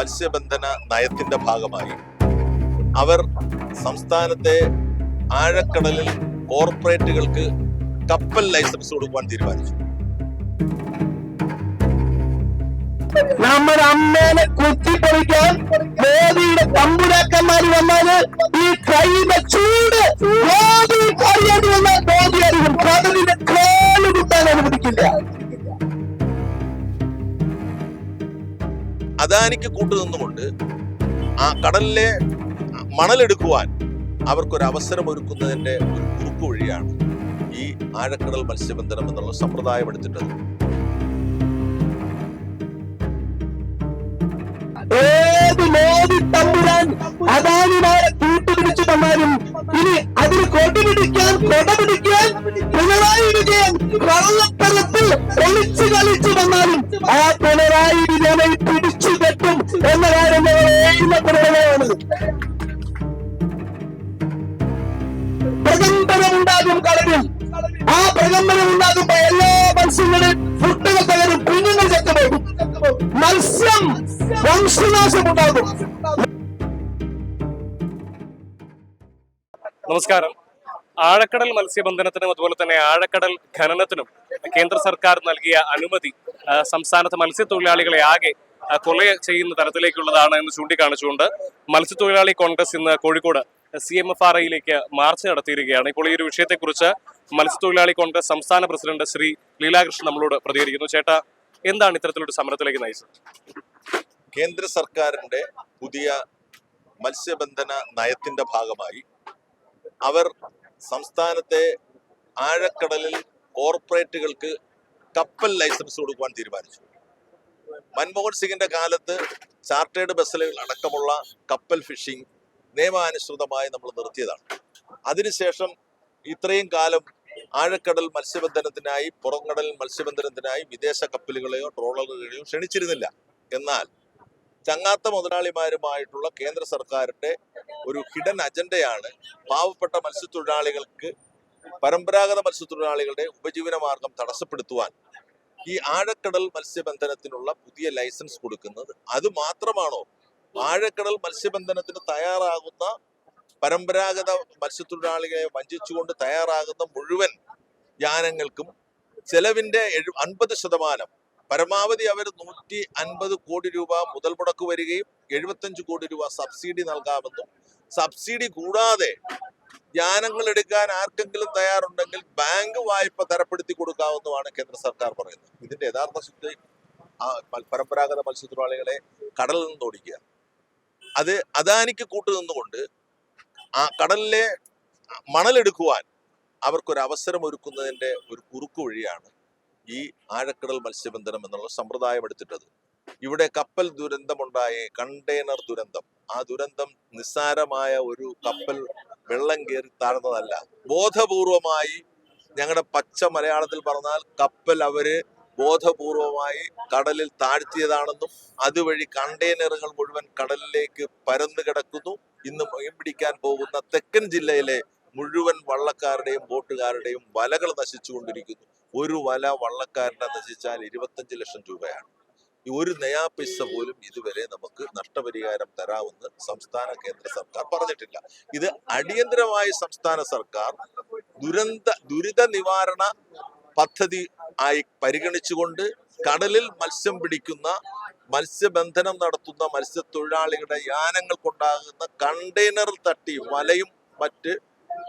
മത്സ്യബന്ധന നയത്തിന്റെ ഭാഗമായി. അവർ സംസ്ഥാനത്തെ ആഴക്കടലിൽ കോർപ്പറേറ്റുകൾക്ക് കപ്പൽ ലൈസൻസ് കൊടുക്കുവാൻ തീരുമാനിച്ചു. നമ്മുടെ അമ്മേനെ കുത്തിപ്പൊളിക്കാൻ മോദിയുടെ തമ്പുരാക്കന്മാര് വന്നാൽ ഈ കൈയുടെ ചൂട്. മോദി അറിയാതെ വന്നാൽ അദാനിക്ക് കൂട്ടുനിന്നുകൊണ്ട് ആ കടലിലെ മണലെടുക്കുവാൻ അവർക്കൊരു അവസരം ഒരുക്കുന്നതിന്റെ ഒരു കുറുക്കു വഴിയാണ് ഈ ആഴക്കടൽ മത്സ്യബന്ധനം എന്നുള്ള സമ്പ്രദായം എടുത്തിട്ടത്. ഏത് തമ്പുരാൻ തന്നാലും ഇനി വന്നാലും ആ പിണറായി വിജയനെ കെട്ടും എന്ന കാര്യം ഞങ്ങൾ ഏഴുന്നതിനുള്ളതാണ് പ്രകമ്പനമുണ്ടാകും കടലിൽ ആ പ്രകമ്പനം ഉണ്ടാകുമ്പോ എല്ലാ മത്സ്യങ്ങളും ഫുഡുകൾ തകരും കുഞ്ഞുങ്ങൾ ചത്തുപോകും. മത്സ്യം വംശനാശം ഉണ്ടാകും നമസ്കാരം. ആഴക്കടൽ മത്സ്യബന്ധനത്തിനും അതുപോലെ തന്നെ ആഴക്കടൽ ഖനനത്തിനും കേന്ദ്ര സർക്കാർ നൽകിയ അനുമതി സംസ്ഥാനത്ത് മത്സ്യത്തൊഴിലാളികളെ ആകെ കൊല ചെയ്യുന്ന തരത്തിലേക്കുള്ളതാണ് എന്ന് ചൂണ്ടിക്കാണിച്ചുകൊണ്ട് മത്സ്യത്തൊഴിലാളി കോൺഗ്രസ് ഇന്ന് Kozhikode C M F R ഐയിലേക്ക് march നടത്തിയിരിക്കുകയാണ്. ഇപ്പോൾ ഈ ഒരു വിഷയത്തെക്കുറിച്ച് മത്സ്യത്തൊഴിലാളി കോൺഗ്രസ് സംസ്ഥാന പ്രസിഡന്റ് ശ്രീ ലീലാകൃഷ്ണൻ നമ്മളോട് പ്രതികരിക്കുന്നു. ചേട്ടാ എന്താണ് ഇത്തരത്തിലൊരു സമരത്തിലേക്ക് നയിച്ചത്? കേന്ദ്ര സർക്കാരിന്റെ പുതിയ മത്സ്യബന്ധന നയത്തിന്റെ ഭാഗമായി അവർ സംസ്ഥാനത്തെ ആഴക്കടലിൽ കോർപ്പറേറ്റുകൾക്ക് കപ്പൽ ലൈസൻസ് കൊടുക്കുവാൻ തീരുമാനിച്ചു. മൻമോഹൻ സിംഗിന്റെ കാലത്ത് ചാർട്ടേഡ് ബസ്സിലുകൾ അടക്കമുള്ള കപ്പൽ ഫിഷിംഗ് നിയമാനുസൃതമായി നമ്മൾ നിർത്തിയതാണ്. അതിനുശേഷം ഇത്രയും കാലം ആഴക്കടൽ മത്സ്യബന്ധനത്തിനായി പുറംകടൽ മത്സ്യബന്ധനത്തിനായി വിദേശ കപ്പലുകളെയോ ട്രോളറുകളെയോ ക്ഷണിച്ചിരുന്നില്ല. എന്നാൽ ചങ്ങാത്ത മുതലാളിമാരുമായിട്ടുള്ള കേന്ദ്ര സർക്കാരിന്റെ ഒരു ഹിഡൻ അജണ്ടയാണ് പാവപ്പെട്ട മത്സ്യത്തൊഴിലാളികൾക്ക് പരമ്പരാഗത മത്സ്യത്തൊഴിലാളികളുടെ ഉപജീവന മാർഗം തടസ്സപ്പെടുത്തുവാൻ ഈ ആഴക്കടൽ മത്സ്യബന്ധനത്തിനുള്ള പുതിയ ലൈസൻസ് കൊടുക്കുന്നത്. അത് മാത്രമാണോ? ആഴക്കടൽ മത്സ്യബന്ധനത്തിന് തയ്യാറാകുന്ന പരമ്പരാഗത മത്സ്യത്തൊഴിലാളികളെ വഞ്ചിച്ചുകൊണ്ട് തയ്യാറാകുന്ന മുഴുവൻ യാനങ്ങൾക്കും ചെലവിന്റെ എഴു അൻപത് ശതമാനം പരമാവധി അവർ നൂറ്റി അൻപത് കോടി രൂപ മുതൽ മുടക്ക് വരികയും എഴുപത്തഞ്ച് കോടി രൂപ സബ്സിഡി നൽകാമെന്നും സബ്സിഡി കൂടാതെ യാനങ്ങൾ എടുക്കാൻ ആർക്കെങ്കിലും തയ്യാറുണ്ടെങ്കിൽ ബാങ്ക് വായ്പ തരപ്പെടുത്തി കൊടുക്കാവുന്നതാണ് കേന്ദ്ര സർക്കാർ പറയുന്നത്. ഇതിന്റെ യഥാർത്ഥ ശുദ്ധി പരമ്പരാഗത മത്സ്യത്തൊഴിലാളികളെ കടലിൽ നിന്ന് ഓടിക്കുക. അത് അദാനിക്ക് കൂട്ടുനിന്നുകൊണ്ട് ആ കടലിലെ മണലെടുക്കുവാൻ അവർക്കൊരു അവസരം ഒരുക്കുന്നതിന്റെ ഒരു കുറുക്കു വഴിയാണ് ഈ ആഴക്കടൽ മത്സ്യബന്ധനം എന്നുള്ള സമ്പ്രദായം എടുത്തിട്ടത്. ഇവിടെ കപ്പൽ ദുരന്തമുണ്ടായ കണ്ടെയ്നർ ദുരന്തം. ആ ദുരന്തം നിസ്സാരമായ ഒരു കപ്പൽ വെള്ളം കയറി താഴ്ന്നതല്ല. ബോധപൂർവമായി ഞങ്ങളുടെ പച്ച മലയാളത്തിൽ പറഞ്ഞാൽ കപ്പൽ അവർ ബോധപൂർവമായി കടലിൽ താഴ്ത്തിയതാണെന്നും അതുവഴി കണ്ടെയ്നറുകൾ മുഴുവൻ കടലിലേക്ക് പരന്നു കിടക്കുന്നു. ഇന്ന് മീൻ പിടിക്കാൻ പോകുന്ന തെക്കൻ ജില്ലയിലെ മുഴുവൻ വള്ളക്കാരുടെയും ബോട്ടുകാരുടെയും വലകൾ നശിച്ചുകൊണ്ടിരിക്കുന്നു. ഒരു വല വള്ളക്കാരന്റെ നശിച്ചാൽ ഇരുപത്തഞ്ച് ലക്ഷം രൂപയാണ്. ഒരു നയാ പൈസ പോലും ഇതുവരെ നമുക്ക് നഷ്ടപരിഹാരം തരാമെന്ന് സംസ്ഥാന കേന്ദ്ര സർക്കാർ പറഞ്ഞിട്ടില്ല. ഇത് അടിയന്തരമായി സംസ്ഥാന സർക്കാർ ദുരന്ത ദുരിത നിവാരണ പദ്ധതി ആയി പരിഗണിച്ചുകൊണ്ട് കടലിൽ മത്സ്യം പിടിക്കുന്ന മത്സ്യബന്ധനം നടത്തുന്ന മത്സ്യത്തൊഴിലാളികളുടെ യാനങ്ങൾക്കുണ്ടാകുന്ന കണ്ടെയ്നർ തട്ടി വലയും മറ്റ്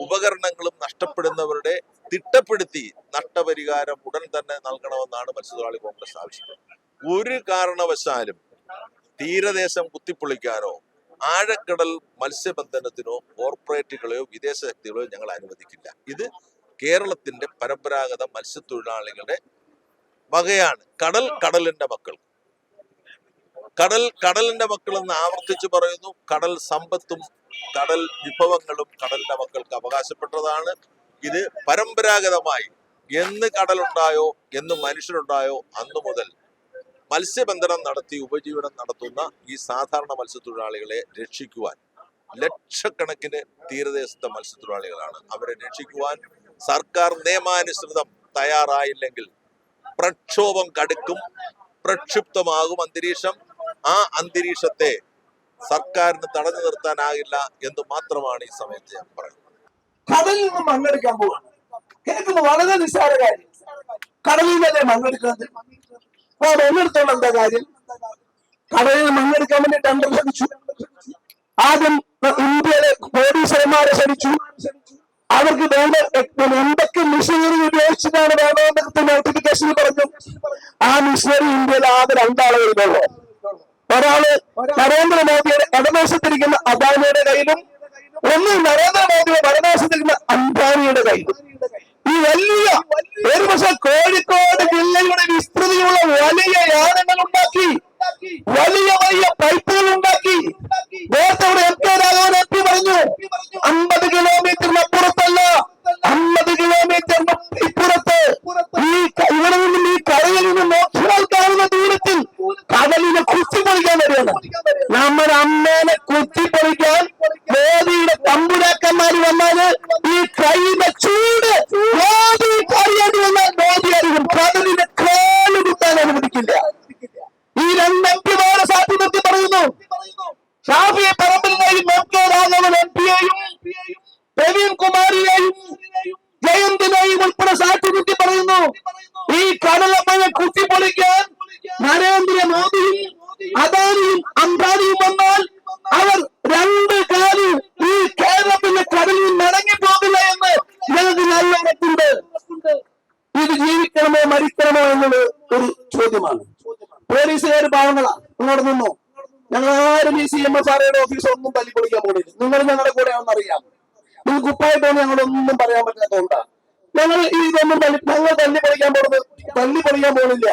ഉപകരണങ്ങളും നഷ്ടപ്പെടുന്നവരുടെ തിട്ടപ്പെടുത്തി നഷ്ടപരിഹാരം ഉടൻ തന്നെ നൽകണമെന്നാണ് മത്സ്യത്തൊഴിലാളി കോൺഗ്രസ് ആവശ്യപ്പെടുന്നത്. ഒരു കാരണവശാലും തീരദേശം കുത്തിപ്പൊളിക്കാനോ ആഴക്കടൽ മത്സ്യബന്ധനത്തിനോ കോർപ്പറേറ്റുകളെയോ വിദേശ ശക്തികളെയോ ഞങ്ങൾ അനുവദിക്കില്ല. ഇത് കേരളത്തിന്റെ പരമ്പരാഗത മത്സ്യത്തൊഴിലാളികളുടെ വകയാണ്. കടൽ കടലിന്റെ മക്കൾ. കടൽ കടലിന്റെ മക്കൾ എന്ന് ആവർത്തിച്ചു പറയുന്നു. കടൽ സമ്പത്തും കടൽ വിഭവങ്ങളും കടലിന്റെ മക്കൾക്ക് അവകാശപ്പെട്ടതാണ്. ഇത് പരമ്പരാഗതമായി എന്ന് കടലുണ്ടായോ എന്ന് മനുഷ്യരുണ്ടായോ അന്നു മുതൽ മത്സ്യബന്ധനം നടത്തി ഉപജീവനം നടത്തുന്ന ഈ സാധാരണ മത്സ്യത്തൊഴിലാളികളെ രക്ഷിക്കുവാൻ ലക്ഷക്കണക്കിന് തീരദേശത്തെ മത്സ്യത്തൊഴിലാളികളാണ്. അവരെ രക്ഷിക്കുവാൻ സർക്കാർ നിയമാനുസൃതം തയ്യാറായില്ലെങ്കിൽ പ്രക്ഷോഭം കടുക്കും പ്രക്ഷുബ്ധമാകും അന്തരീക്ഷം. ആ അന്തരീക്ഷത്തെ സർക്കാരിന് തടഞ്ഞു നിർത്താനാകില്ല എന്ന് മാത്രമാണ് ഈ സമയത്ത് ഞാൻ പറയുന്നത്. കടലിൽ നിന്ന് മണ്ണെടുക്കാൻ പോവാണ്. കേൾക്കുന്നത് വളരെ നിസ്സാര കാര്യം. കടലിൽ നിന്നല്ലേ മണ്ണെടുക്കുന്നത്? അപ്പൊ മണ്ണെടുത്തോണ്ട് എന്താ കാര്യം? കടലിൽ മണ്ണെടുക്കാൻ വേണ്ടി ടെണ്ടർ ക്ഷണിച്ചു ആദ്യം ഇന്ത്യയിലെ പോലീസർമാരെ ക്ഷണിച്ചു. അവർക്ക് വേണ്ട എന്തൊക്കെ മിഷനറി ഉപയോഗിച്ചിട്ടാണ് വേണമെന്നൊക്കെ നോട്ടിഫിക്കേഷൻ പറഞ്ഞു. ആ മിഷനറി ഇന്ത്യയിൽ ആകെ രണ്ടാളെ ഒരാൾ നരേന്ദ്രമോദിയുടെ ഇടതുവശത്തിരിക്കുന്ന അദാനിയുടെ കയ്യിലും ഒന്ന് നരേന്ദ്രമോദിയുടെ വലതുവശത്തിരിക്കുന്ന അംബാനിയുടെ കയ്യിലും. ഈ വലിയ ഒരു പക്ഷെ കോഴിക്കോട് ജില്ലയുടെ വിസ്തൃതിയുള്ള വലിയ യാനങ്ങൾ ഉണ്ടാക്കി വലിയ വലിയ പൈപ്പുകൾ ഉണ്ടാക്കി. നേരത്തെ ഇവിടെ രാഘവൻ എം പി പറഞ്ഞു അമ്പത് കിലോമീറ്ററിന് ഷാഫി പറമ്പിലിനെയും എം കെ രാഘവൻ എം പിയെയും പ്രവീൺ കുമാരിയെയും എസ് ഓഫീസ് ഒന്നും തല്ലി പൊളിക്കാൻ പോണില്ല. നിങ്ങൾ ഞങ്ങളുടെ കൂടെ ആണെന്നറിയാം നിങ്ങൾക്ക് ഞങ്ങൾ ഞങ്ങളൊന്നും പറയാൻ പറ്റാത്തതുകൊണ്ടാ ഞങ്ങൾ ഇതൊന്നും തല്ലി ഞങ്ങൾ തല്ലി പൊളിക്കാൻ പോകുന്നത് തല്ലി പൊളിക്കാൻ പോകുന്നില്ല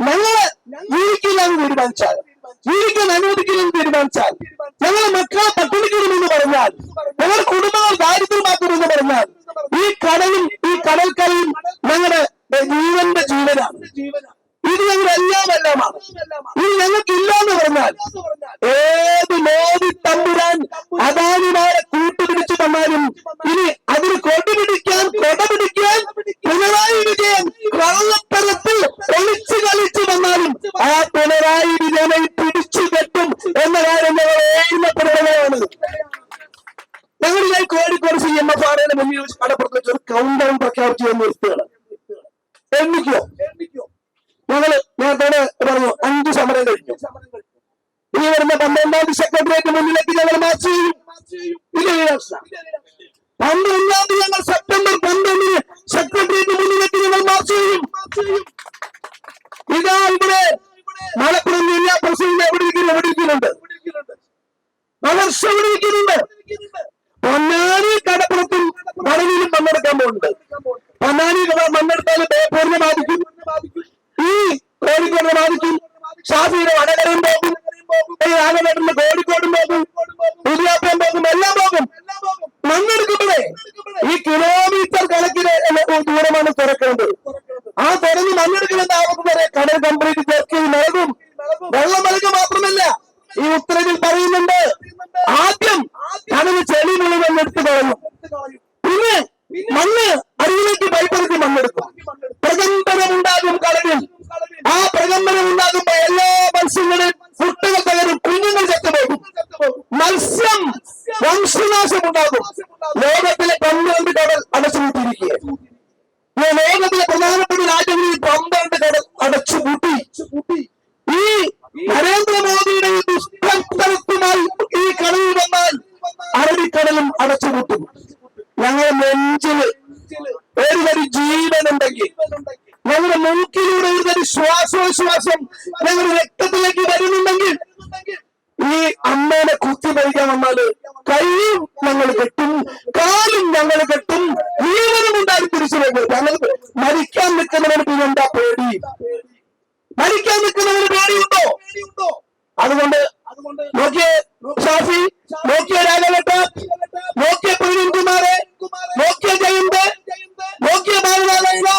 ഞങ്ങൾ ജീവിക്കില്ല എന്ന് തീരുമാനിച്ചാൽ ജീവിക്കാൻ അനുവദിക്കില്ലെന്ന് തീരുമാനിച്ചാൽ ഞങ്ങളെ മക്കളെ പട്ടിണിക്കിടുമെന്ന് പറഞ്ഞാൽ ഞങ്ങളുടെ കുടുംബങ്ങൾ ദാരിദ്ര്യമാക്കുമെന്ന് പറഞ്ഞാൽ ഈ കടലും ഈ കടൽക്കരയും ഞങ്ങളുടെ ജീവന്റെ ജീവനാണ്. ഇത് ഞങ്ങളുടെ എല്ലാം എല്ലാമാണ് ഇത് ഞങ്ങൾക്ക് എന്ന് പറഞ്ഞാൽ ഏത് മോദി തമ്പുരാൻ അദാനിമാരെ കൂട്ടുപിടിച്ചു തന്നാലും ഇനി അതിന് കൊടിപിടിക്കാൻ കൊടപിടിക്കാൻ പിണറായി വിജയൻ കള്ളത്തരത്തിൽ ഒളിച്ചു കളിച്ചു വന്നാലും ആ പിണറായി വിജയനെ പിടിച്ചു കെട്ടും എന്ന കാര്യം ഞങ്ങൾ ഓർമ്മപ്പെടുകയാണ് ഞങ്ങൾ കോഴിക്കോട് സി എം എഫ് ആറിന് മുന്നിൽ വെച്ച് കടപ്പുറത്ത് വെച്ച് ഒരു കൗണ്ട് ഡൗൺ പ്രഖ്യാപിച്ചു എന്ന് നിർത്തുകയാണ് എണ്ണിക്കോ ഞങ്ങൾ നേരത്തെ പറഞ്ഞു അഞ്ച് സമരം കഴിഞ്ഞു. ഇനി വരുന്ന പന്ത്രണ്ടാം തീയതി സെക്രട്ടേറിയറ്റ് മുന്നിലേക്ക് ഞങ്ങൾ മാർച്ച് ചെയ്യും. പന്ത്രണ്ടാം തീയതി ഞങ്ങൾ സെപ്റ്റംബർ പന്ത്രണ്ടിന് സെക്രട്ടറിയേറ്റ് മുന്നിലേക്ക് ഞങ്ങൾ മാർച്ച് ചെയ്യും. ആ തെരഞ്ഞു താമസം വരെ കടൽ കംപ്ലീറ്റ് ചെക്ക് നൽകും വെള്ളം നൽകുക മാത്രമല്ല ഈ ഉത്തരവിൽ പറയുന്നുണ്ട്. ആദ്യം കടൽ ചെളി മുഴുവൻ എടുത്തു കളയും. പിന്നെ മണ്ണ് അരിയിലേക്ക് പൈപ്പറിച്ച് മണ്ണെടുക്കും. പ്രകമ്പനം ഉണ്ടാകും കടലിൽ. ആ പ്രകമ്പനം ഉണ്ടാകുമ്പോ എല്ലാ മത്സ്യങ്ങളും കുട്ടികൾ തകരും കുഞ്ഞുങ്ങൾ ചത്തുപോകും. മത്സ്യം വംശനാശം ഉണ്ടാകും ഈ കടലിൽ വന്നാൽ അറബിക്കടലും അടച്ചുപൂട്ടും. ഞങ്ങളുടെ നെഞ്ചിൽ ഒരു തരി ജീവനുണ്ടെങ്കിൽ ഞങ്ങളുടെ മൂക്കിലൂടെ ഒരു തരി ശ്വാസോശ്വാസം ഞങ്ങളുടെ രക്തത്തിലേക്ക് വരുന്നുണ്ടെങ്കിൽ ഈ അമ്മേനെ കുത്തി പഠിക്കാൻ വന്നാൽ കൈയും ഞങ്ങൾ കെട്ടും കാലും ഞങ്ങൾ കെട്ടും ജീവനും ഉണ്ടായി തിരിച്ചു പോകും ഞങ്ങൾ മരിക്കാൻ നിൽക്കുന്നവന് പിന്നെ എന്താ പേടി? മരിക്കാൻ നിൽക്കുന്നവന് പേടിയുണ്ടോ? അതുകൊണ്ട് मोक्यो मोक्यो मुख्य मोक्यो बालबालकृष्ण